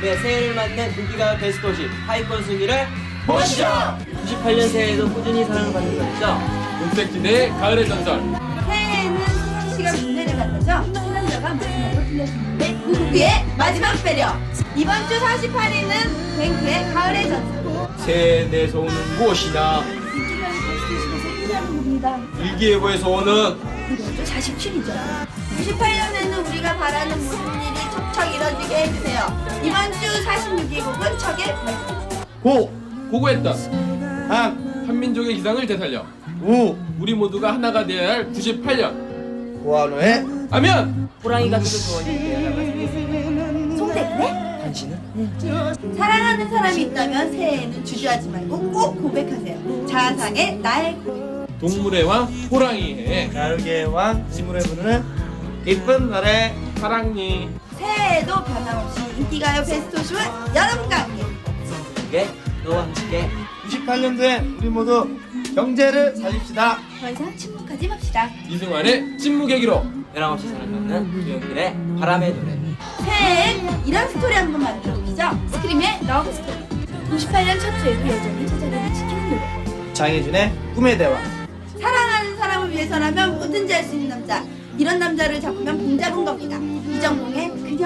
네, 새해를 맞는 인기가 베스트 50 하위권 순위를 모시죠. 98년 새해에도 꾸준히 사랑을 받는 거였죠. 윤택진의 가을의 전설 새해에는 소희 씨가 문제를 받았죠. 신남자가 마지막으로 들려주는데 그 후에 마지막 배려. 이번 주 48일은 뱅크의 가을의 전설. 새해 내서 오는 무엇이냐 1주년 겁니다. 일기예보에서 오는 이번 주 47이죠. 98년에는 우리가 바라는 모든 일이 척척 이뤄지게 해주세요. 이번 주 46위 곡은 척의 발표. 고, 고고했던 한, 한민족의 기상을 되살려 우, 우리 모두가 하나가 되어야 할 98년 고한호의 호랑이 같은 조언인데요. 말씀드리겠습니다. 송대근의 당신은? 사랑하는 사람이 있다면 새해에는 주저하지 말고 꼭 고백하세요. 자상의 나의 고백. 동물의 왕 호랑이 해 가을계의 왕, 지물의 부르는 이쁜 날의 사랑니 새해에도 변함없이 인기가요 베스트 쇼는 여러분과 함께 이게 너와 함께 98년도에 우리 모두 경제를 살립시다. 더 이상 침묵하지 맙시다. 이승환의 침묵의 기록 변함 없이 사랑받는 조용필의 바람의 노래. 새해엔 이런 스토리 한 번 만들어 보시죠. 스크림의 러브 스토리. 98년 첫 주에도 여전히 제자리를 지키는 노래. 장혜준의 꿈의 대화. 사랑하는 사람을 위해서라면 뭐든지 할 수 있는 남자. 이런 남자를 잡으면 복 잡은 겁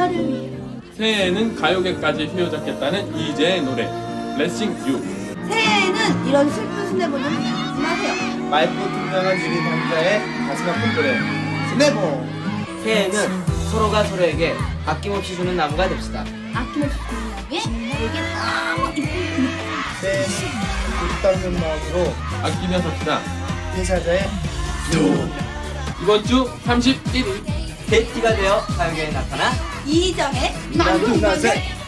그녀를 위해. 새해에는 가요계까지 휘어잡겠다는 이재의 노래 Blessing You 새해에는 이런 슬픈 스네보는 하지 마세요. 맑고 투명한 유리 남자의 가슴 아픈 노래. 스네보. 새해에는 서로가 서로에게 아낌없이 주는 나무가 됩시다. 아낌없이 주는 나무에 내게 너무 이쁜 그녀. 새해는 불타는 마음으로 아끼며 삽시다 회사자의 이번 주 31위 데이티가 되어 가요계에 나타나 이정의. 나세.